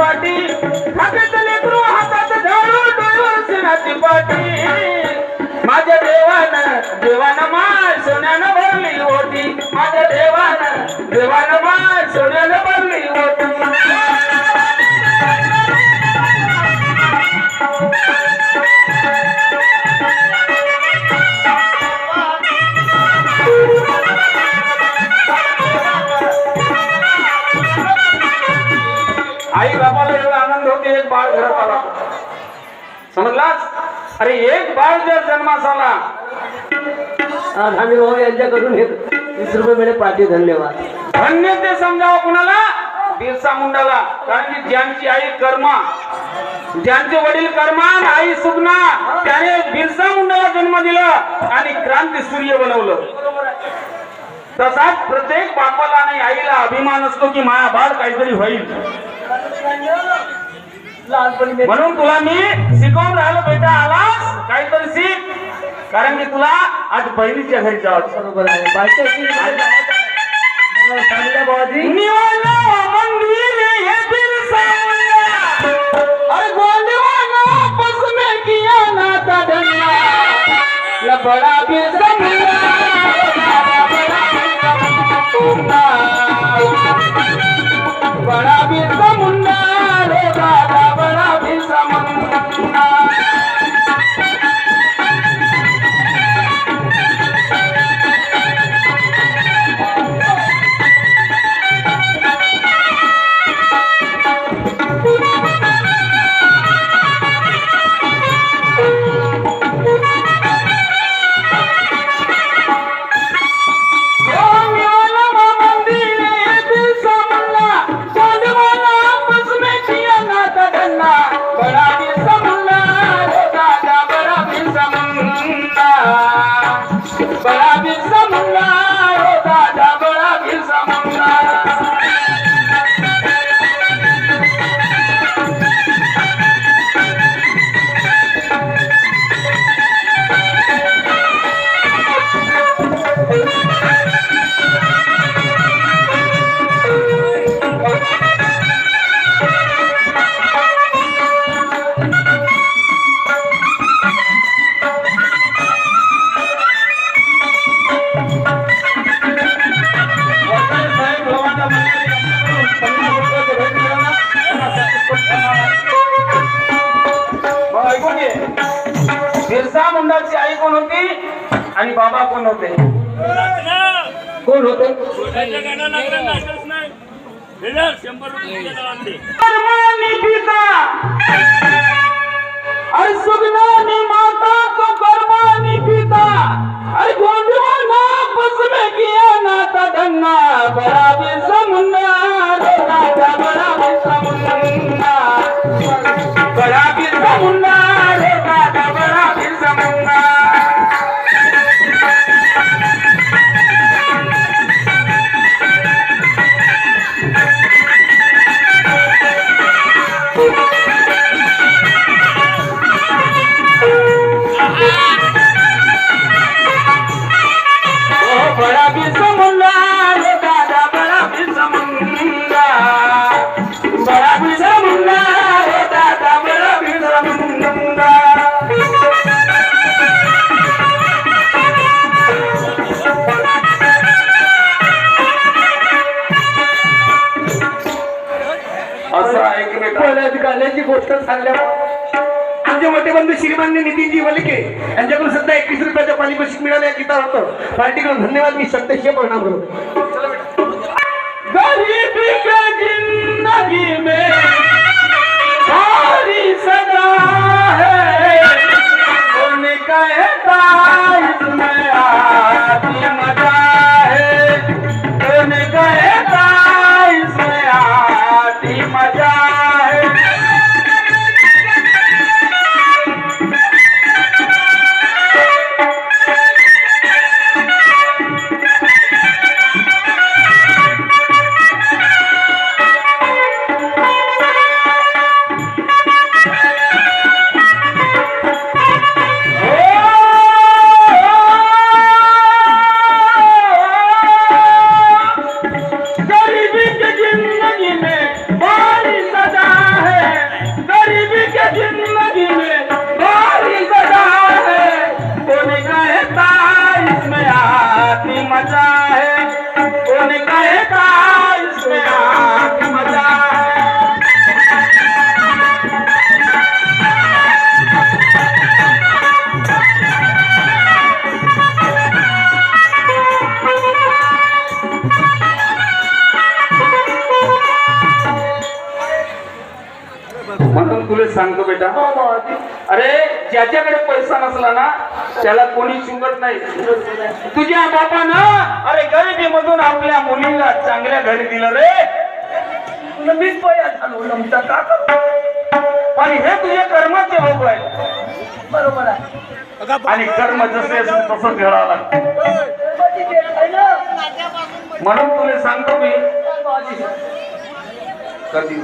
पाटी हातात तू हातात झाडू डोळ्यावर शेणाची पाटी माझ्या देवानं देवानं माय सोन्यानं भरली होती. माझ्या देवानं देवानं माय सोन्यानं समजलास अरे एक बाळ जर जन्मास आला. आम्ही भाऊ यांच्याकडून हे वीस रुपये मिळे पाठी धन्यवाद. धन्य ते समजावं कुणाला? बिरसा मुंडाला. कारण की ज्यांची आई कर्मा ज्यांचे वडील कर्मा आणि आई सुगना त्याने बिरसा मुंडाला जन्म दिला आणि क्रांती सूर्य बनवलं. तसाच प्रत्येक बापाला आणि आईला अभिमान असतो की माया बाळ काहीतरी होईल. लहानपणी म्हणून तुला मी शिकवून राहिलो बेटा आलास काहीतरी शिक. कारण की तुला आज बहिणीच्या घरी जावं बरोबर आहे. बायकोची बाबाजी निवाला मंदिर ये बिरसा मुंडा अरे गोंडवाना आपस में किया नाता धन्ना ये बड़ा बिरसा बड़ा बिरसा मुंडाची आई कोण होती? आणि बाबा कोण होते? कोण होते? शंभर असं ऐकले पहिल्याच गाण्याची गोष्ट सांगल्या आमचे मोठे बंधू श्रीमान्य नितीनजी वलिके यांच्याकडून सध्या एकवीस रुपयाच्या पारितोषिक मिळाले या गीता होतं. पार्टीकडून धन्यवाद मी सत्तेशी प्रणाम करतो गरीबी के जिंदगी में सारी सजा सांगतो बेटा. हो बाबाजी अरे ज्याच्याकडे पैसा नसला ना त्याला कोणी शिंगत नाही. तुझ्या बापानं अरे गरिबीमधून आपल्या मुलीला चांगल्या घरी दिलं रे. मीच पया झालो नमचा का हे तुझे कर्माचे भोग आहे बरोबर आहे. आणि कर्म जसे असेल तसं फेडावं लागतं. ना? म्हणून तुला सांगतो मी. कधी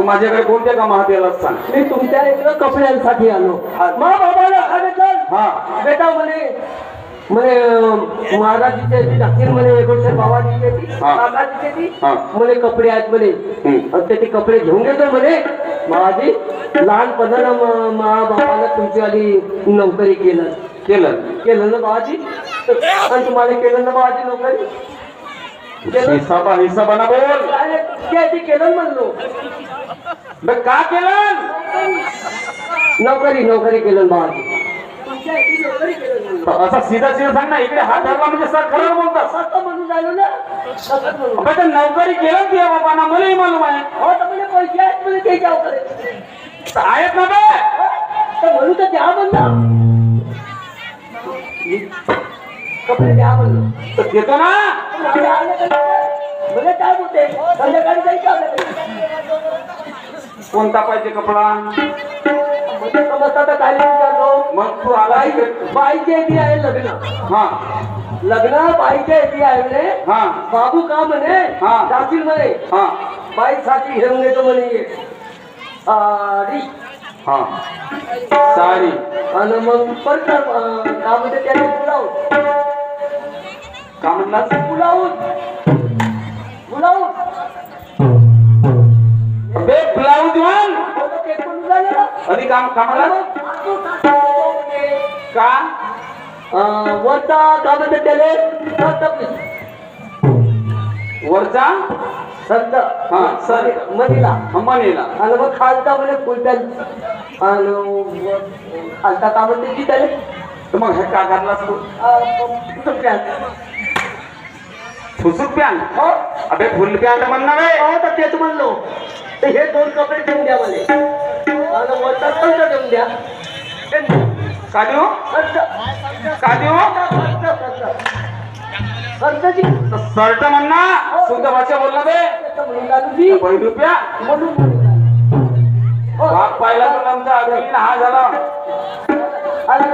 तू माझ्याकडे कोणत्या कामात यालाच सांग? मी तुमच्या इकडं कपड्यांसाठी आलो. मा बाबाला सांगितलं हा. बेटा म्हणे म्हणे महाराजीचे दाखील म्हणे एकोणशे बाबाजीचे ती हा. काकाजीचे ती. हा. म्हणे कपडे आहेत म्हणे. हम्म. आणि ते ते कपडे घेऊन घेतो म्हणे. महाराजी लहानपणानं म- मा बापानं तुमची आधी नोकरी केलं. केलं. केलं ना बाबाजी? आणि तुम्हाला केलं ना बाबाजी नोकरी? केलं हिसाबा हिसाबाना बोल। काय ते केलं म्हणलो का केलं नोकरी नोकरी केलं नोकरी. असा सीधा सीधा सांग ना इकडे हात धरला म्हणजे सर खरं बोलतात असं म्हणून ना। म्हणून अबे, ते नोकरी केलं मलाही मालूम आहे हो तर म्हणजे पैसे आहेत म्हणजे ते आहेत ना बे तर म्हणून तर द्या म्हणलं कपडे द्या म्हणलं तर देतो ना। म्हणजे आलं का नाही? काय बोलते संध्याकाळी जायचं आपल्याकडे कोणता पाहिजे कपडा? म्हणजे समजता तर काय मग तू आला. बाईच्या येते आहे लग्न. हा. लग्न बाईच्या येते आहे म्हणे. हा. बाबू का म्हणे? हा. जातील म्हणे. हा. बाईसाठी घेऊन येतो म्हणे. साडी हा. साडी. आणि मग परत अं, का म्हणते त्याने बोलावून ना. अधिक काम का म्हणला. का? वरचा का म्हणते त्याले वरचा? संत हा, संत. मनीला अंबानीला आणि मग खालचा म्हणे फुलटन. आणि खालचा का म्हणते की त्याले तर मग हे का घातलास तू? फुसूक पॅन्ट हो. अबे फुल पॅन्ट म्हणणार आहे. हो तर तेच म्हणलो. तर हे दोन कपडे देऊन द्या मला. आणि वरचा संत देऊन द्या. का देऊ संत का देऊ संतजी शर्ट म्हणणार शुद्ध भाषा बोलला बे. पैसे रुपया. म्हणून. हो. भाग पाहिला तर आमचा हा झाला. आणि